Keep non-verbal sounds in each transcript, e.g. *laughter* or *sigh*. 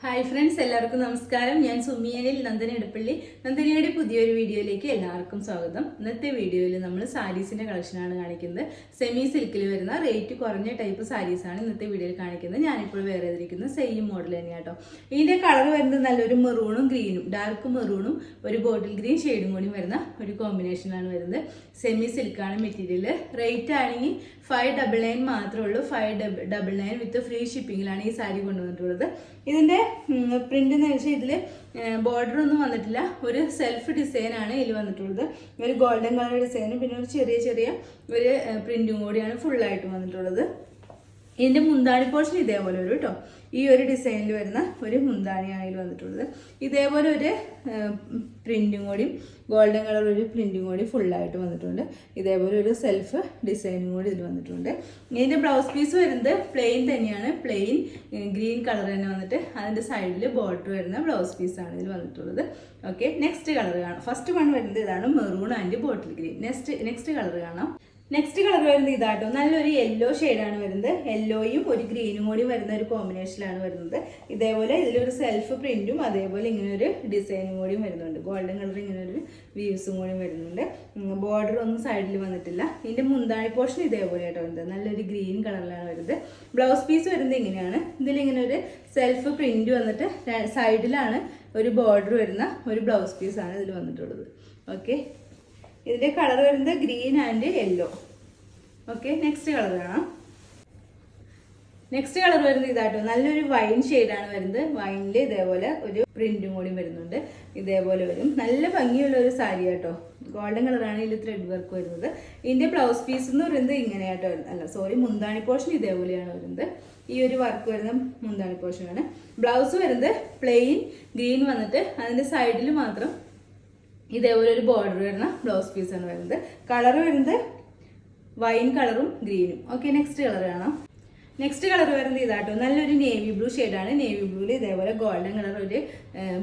Hi friends എല്ലാവർക്കും നമസ്കാരം. ഞാൻ സുമിയനിൽ നന്ദന ഇടപ്പള്ളി. നന്ദനയുടെ പുതിയൊരു വീഡിയോയിലേക്ക് എല്ലാവർക്കും സ്വാഗതം. ഇന്നത്തെ വീഡിയോയിൽ നമ്മൾ സാരീസിന്റെ കളക്ഷനാണ് കാണിക്കുന്നത്. സെമി സിൽക്കിൽ വരുന്ന റേറ്റ് കുറഞ്ഞ ടൈപ്പ് സാരീസാണ് ഇന്നത്തെ വീഡിയോയിൽ കാണിക്കുന്നത്. ഞാനിപ്പോൾ വേറെ ചെയ്തിരിക്കുന്ന സെയിം മോഡൽ തന്നെയാണ് കേട്ടോ ഇതിന്റെ കളർ വരുന്നത് നല്ലൊരു മെറൂണും ഗ്രീനും ഡാർക്ക് മെറൂണും ഒരു ബോട്ടിൽ ഗ്രീൻ ഷെയ്ഡും കൂടി വരുന്ന ഒരു കോമ്പിനേഷനാണ് വരുന്നത്. സെമി സിൽക്കാണ് മെറ്റീരിയൽ റേറ്റ് ആണെങ്കിൽ ഫൈവ് ഡബിൾ നയൻ മാത്രമേ ഉള്ളൂ. Five double nine with free ഷിപ്പിങ്ങിലാണ് ഈ സാരി കൊണ്ടുവന്നിട്ടുള്ളത്. ഇതിന്റെ പ്രിന്റ് എന്ന് വെച്ചാൽ ഇതിൽ ബോർഡർ ഒന്നും വന്നിട്ടില്ല. ഒരു സെൽഫ് ഡിസൈനാണ് ഇതിൽ വന്നിട്ടുള്ളത്. ഒരു ഗോൾഡൻ കളർ ഡിസൈനും പിന്നെ ഒരു ചെറിയ ചെറിയ ഒരു പ്രിന്റും കൂടിയാണ് ഫുള്ളായിട്ട് വന്നിട്ടുള്ളത്. ഇതിന്റെ മുന്താണി പോർഷൻ ഇതേപോലെ വരും കേട്ടോ ഈ ഒരു ഡിസൈനിൽ വരുന്ന ഒരു മുന്താണിയാണ് ഇതിൽ വന്നിട്ടുള്ളത്. ഇതേപോലെ ഒരു പ്രിന്റും കൂടിയും ഗോൾഡൻ കളർ ഒരു പ്രിന്റും കൂടി ഫുള്ളായിട്ട് വന്നിട്ടുണ്ട്. ഇതേപോലെ ഒരു സെൽഫ് ഡിസൈനും കൂടി ഇതിൽ വന്നിട്ടുണ്ട്. ഇതിന്റെ ബ്ലൗസ് പീസ് വരുന്നത് പ്ലെയിൻ തന്നെയാണ്. പ്ലെയിൻ ഗ്രീൻ കളർ തന്നെ വന്നിട്ട് അതിന്റെ സൈഡിൽ ബോട്ട് വരുന്ന ബ്ലൗസ് പീസാണ് ഇതിൽ വന്നിട്ടുള്ളത്. ഓക്കെ നെക്സ്റ്റ് കളർ കാണാം. ഫസ്റ്റ് വൺ വരുന്നത് ഇതാണ് maroon and bottle green next next colour കാണാം. നെക്സ്റ്റ് കളർ വരുന്നത് ഇതാട്ടോ. നല്ലൊരു യെല്ലോ ഷെയ്ഡാണ് വരുന്നത്. യെല്ലോയും ഒരു ഗ്രീനും കൂടി വരുന്ന ഒരു കോമ്പിനേഷനിലാണ് വരുന്നത്. ഇതേപോലെ ഇതിലൊരു സെൽഫ് പ്രിന്റും അതേപോലെ ഇങ്ങനെ ഒരു ഡിസൈനും കൂടിയും വരുന്നുണ്ട്. ഗോൾഡൻ കളർ ഇങ്ങനെ ഒരു വ്യൂസും കൂടി വരുന്നുണ്ട്. ബോർഡർ ഒന്നും സൈഡിൽ വന്നിട്ടില്ല. ഇതിന്റെ മുന്താണി പോർഷൻ ഇതേപോലെ ആയിട്ടോ വരുന്നത്. നല്ലൊരു ഗ്രീൻ കളറിലാണ് വരുന്നത്. ബ്ലൗസ് പീസ് വരുന്നത് ഇങ്ങനെയാണ്. ഇതിലിങ്ങനെ ഒരു സെൽഫ് പ്രിന്റ് വന്നിട്ട് സൈഡിലാണ് ഒരു ബോർഡർ വരുന്ന ഒരു ബ്ലൗസ് പീസാണ് ഇതിൽ വന്നിട്ടുള്ളത്. ഓക്കെ ഇതിന്റെ കളർ വരുന്നത് green and yellow. Okay next colour കാണാം. നെക്സ്റ്റ് കളർ വരുന്നത് ഇതാട്ടോ. നല്ലൊരു വൈൻ ഷെയ്ഡാണ് വരുന്നത്. വൈനിൽ ഇതേപോലെ ഒരു പ്രിന്റും കൂടി വരുന്നുണ്ട്. ഇതേപോലെ വരും. നല്ല ഭംഗിയുള്ള ഒരു സാരി കേട്ടോ ഗോൾഡൻ കളറാണ് ഇതിൽ ത്രെഡ് വർക്ക് വരുന്നത്. ഇതിന്റെ ബ്ലൗസ് പീസ് എന്ന് പറയുന്നത് ഇങ്ങനെയാട്ടോ. അല്ല സോറി മുന്താണി പോർഷൻ ഇതേപോലെയാണ് വരുന്നത്. ഈ ഒരു വർക്ക് വരുന്ന മുന്താണി പോർഷനാണ് ബ്ലൗസ് വരുന്നത് പ്ലെയിൻ ഗ്രീൻ വന്നിട്ട് അതിന്റെ സൈഡിൽ മാത്രം ഇതേപോലെ ഒരു ബോർഡർ വരുന്ന ബ്ലൗസ് പീസാണ് വരുന്നത്. കളർ വരുന്നത് വൈൻ കളറും ഗ്രീനും ഓക്കെ നെക്സ്റ്റ് കളർ കാണാം. നെക്സ്റ്റ് കളർ വരുന്നത് ഇതാട്ടോ. നല്ലൊരു നേവി ബ്ലൂ ഷെയ്ഡാണ് നേവി ബ്ലൂവിൽ ഇതേപോലെ ഗോൾഡൻ കളർ ഒരു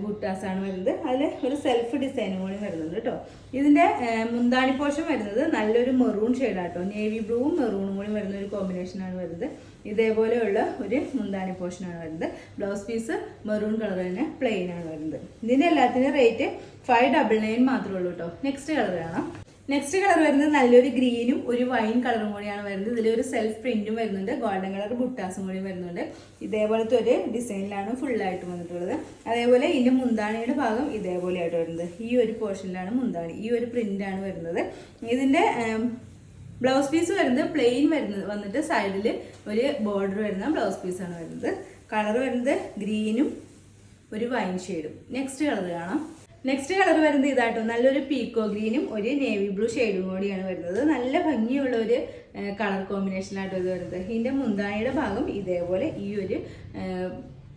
ബുട്ടാസ് ആണ് വരുന്നത്. അതിൽ ഒരു സെൽഫ് ഡിസൈനും കൂടി വരുന്നുണ്ട് കേട്ടോ ഇതിന്റെ മുന്താണി പോർഷൻ വരുന്നത് നല്ലൊരു മെറൂൺ ഷെയ്ഡാട്ടോ നേവി ബ്ലൂവും മെറൂണും കൂടി വരുന്ന ഒരു കോമ്പിനേഷനാണ് വരുന്നത്. ഇതേപോലെയുള്ള ഒരു മുന്താണി പോർഷനാണ് വരുന്നത്. ബ്ലൗസ് പീസ് മെറൂൺ കളർ തന്നെ പ്ലെയിൻ ആണ് വരുന്നത്. ഇതിന്റെ എല്ലാത്തിന്റെ റേറ്റ് ഫൈവ് ഡബിൾ നയൻ മാത്രമേ ഉള്ളൂ കേട്ടോ നെക്സ്റ്റ് കളർ കാണാം. നെക്സ്റ്റ് കളർ വരുന്നത് നല്ലൊരു ഗ്രീനും ഒരു വൈൻ കളറും കൂടിയാണ് വരുന്നത്. ഇതിൽ ഒരു സെൽഫ് പ്രിന്റും വരുന്നുണ്ട്. ഗോൾഡൻ കളർ ബുട്ടാസും കൂടി വരുന്നുണ്ട്. ഇതേപോലത്തെ ഒരു ഡിസൈനിലാണ് ഫുള്ളായിട്ട് വന്നിട്ടുള്ളത്. അതേപോലെ ഇതിന്റെ മുന്താണിയുടെ ഭാഗം ഇതേപോലെ ആയിട്ട് വരുന്നത്. ഈ ഒരു പോർഷനിലാണ് മുന്താണി. ഈ ഒരു പ്രിന്റാണ് വരുന്നത്. ഇതിന്റെ ബ്ലൗസ് പീസ് വരുന്നത് പ്ലെയിൻ വരുന്നത് വന്നിട്ട് സൈഡിൽ ഒരു ബോർഡർ വരുന്ന ബ്ലൗസ് പീസാണ് വരുന്നത്. കളർ വരുന്നത് ഗ്രീനും ഒരു വൈൻ ഷെയ്ഡും നെക്സ്റ്റ് കളർ കാണാം. നെക്സ്റ്റ് കളർ വരുന്നത് ഇതാട്ടോ. നല്ലൊരു പീക്കോ ഗ്രീനും ഒരു നേവി ബ്ലൂ ഷെയ്ഡും കൂടിയാണ് വരുന്നത്. നല്ല ഭംഗിയുള്ള ഒരു കളർ കോമ്പിനേഷനായിട്ടോ ഇത് വരുന്നത്. ഇതിന്റെ മുന്താണിയുടെ ഭാഗം ഇതേപോലെ ഈ ഒരു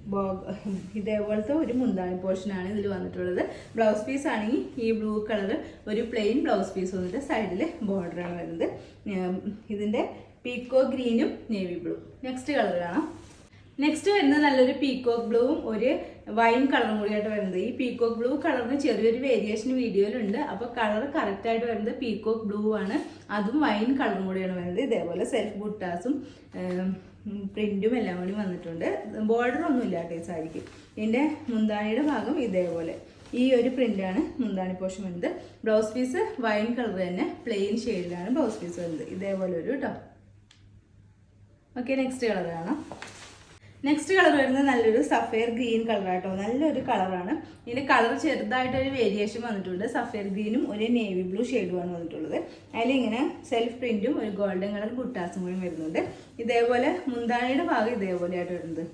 *laughs* ഇതേപോലത്തെ ഒരു മുന്താണി പോർഷനാണ് ഇതിൽ വന്നിട്ടുള്ളത്. ബ്ലൗസ് പീസ് ആണെങ്കിൽ ഈ ബ്ലൂ കളർ ഒരു പ്ലെയിൻ ബ്ലൗസ് പീസ് വന്നിട്ട് സൈഡിൽ ബോർഡറാണ് വരുന്നത്. ഇതിന്റെ പീക്കോ ഗ്രീനും നേവി ബ്ലൂ നെക്സ്റ്റ് കളർ കാണാം. നെക്സ്റ്റ് വരുന്നത് നല്ലൊരു പീക്കോക്ക് ബ്ലൂവും ഒരു വൈൻ കളറും കൂടിയായിട്ട് വരുന്നത്. ഈ പീക്കോക്ക് ബ്ലൂ കളറിന് ചെറിയൊരു വേരിയേഷൻ വീഡിയോയിലുണ്ട് അപ്പോൾ കളർ കറക്റ്റായിട്ട് വരുന്നത് പീക്കോക്ക് ബ്ലൂ ആണ്. അതും വൈൻ കളറും കൂടിയാണ് വരുന്നത്. ഇതേപോലെ സെൽഫ് ബുട്ടാസും പ്രിന്റും എല്ലാം കൂടി വന്നിട്ടുണ്ട്. ബോർഡർ ഒന്നും ഇല്ല കേട്ടോ ഈ സാരിക്ക്. ഇതിന്റെ മുന്താണിയുടെ ഭാഗം ഇതേപോലെ. ഈ ഒരു പ്രിന്റാണ് മുന്താണി പോർഷൻ വരുന്നത്. ബ്ലൗസ് പീസ് വൈൻ കളർ തന്നെ. പ്ലെയിൻ ഷെയ്ഡിലാണ് ബ്ലൗസ് പീസ് വരുന്നത്. ഇതേപോലെ ഒരു കേട്ടോ. ഓക്കെ നെക്സ്റ്റ് കളർ കാണാം. നെക്സ്റ്റ് കളർ വരുന്നത് നല്ലൊരു സഫയർ ഗ്രീൻ കളർ ആട്ടോ. നല്ലൊരു കളറാണ് ഇതിന്റെ കളർ ചെറുതായിട്ടൊരു വേരിയേഷൻ വന്നിട്ടുണ്ട്. സഫയർ ഗ്രീനും ഒരു നേവി ബ്ലൂ ഷെയ്ഡുമാണ് വന്നിട്ടുള്ളത്. അതിലിങ്ങനെ സെൽഫ് പ്രിന്റും ഒരു ഗോൾഡൻ കളർ കുട്ടാസും കൂടി വരുന്നുണ്ട്. ഇതേപോലെ മുന്താണിയുടെ ഭാഗം ഇതേപോലെ ആയിട്ട് വരുന്നത്.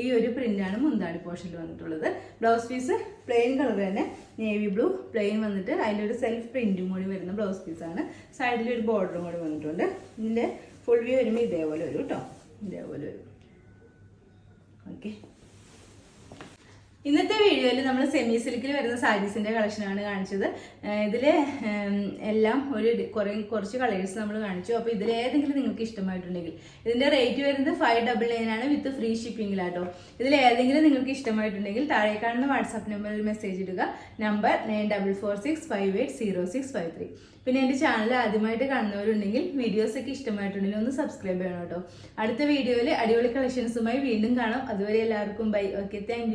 ഈ ഒരു പ്രിന്റാണ് മുന്താണി പോർഷനിൽ വന്നിട്ടുള്ളത്. ബ്ലൗസ് പീസ് പ്ലെയിൻ കളർ തന്നെ. നേവി ബ്ലൂ പ്ലെയിൻ വന്നിട്ട് അതിലൊരു സെൽഫ് പ്രിന്റും കൂടി വരുന്ന ബ്ലൗസ് പീസാണ് സൈഡിൽ ഒരു ബോർഡറും കൂടി വന്നിട്ടുണ്ട്. ഇതിന്റെ ഫുൾ വ്യൂ വരുമ്പോൾ ഇതേപോലെ വരും കേട്ടോ ഇതേപോലെ വരും. ഓക്കെ ഇന്നത്തെ വീഡിയോയിൽ നമ്മൾ സെമി സിൽക്കിൽ വരുന്ന സാരീസിന്റെ കളക്ഷനാണ് കാണിച്ചത്. ഇതിൽ എല്ലാം ഒരു കുറേ കുറച്ച് കളേഴ്സ് നമ്മൾ കാണിച്ചു. അപ്പോൾ ഇതിൽ ഏതെങ്കിലും നിങ്ങൾക്ക് ഇഷ്ടമായിട്ടുണ്ടെങ്കിൽ. ഇതിന്റെ റേറ്റ് വരുന്നത് ഫൈവ് ഡബിൾ നയൻ ആണ് വിത്ത് ഫ്രീ ഷിപ്പിംഗിലാട്ടോ ഇതിൽ ഏതെങ്കിലും നിങ്ങൾക്ക് ഇഷ്ടമായിട്ടുണ്ടെങ്കിൽ താഴെ കാണുന്ന വാട്സാപ്പ് നമ്പറിൽ മെസ്സേജ് ഇടുക. Number nine double four six five eight zero six five three പിന്നെ എന്റെ ചാനൽ ആദ്യമായിട്ട് കാണുന്നവരുണ്ടെങ്കിൽ വീഡിയോസ് ഒക്കെ ഇഷ്ടമായിട്ടുണ്ടെങ്കിൽ ഒന്ന് സബ്സ്ക്രൈബ് ചെയ്യണം കേട്ടോ അടുത്ത വീഡിയോയിൽ അടിപൊളി കളക്ഷൻസുമായി വീണ്ടും കാണാം. അതുവരെ എല്ലാവർക്കും ബൈ ഓക്കെ താങ്ക്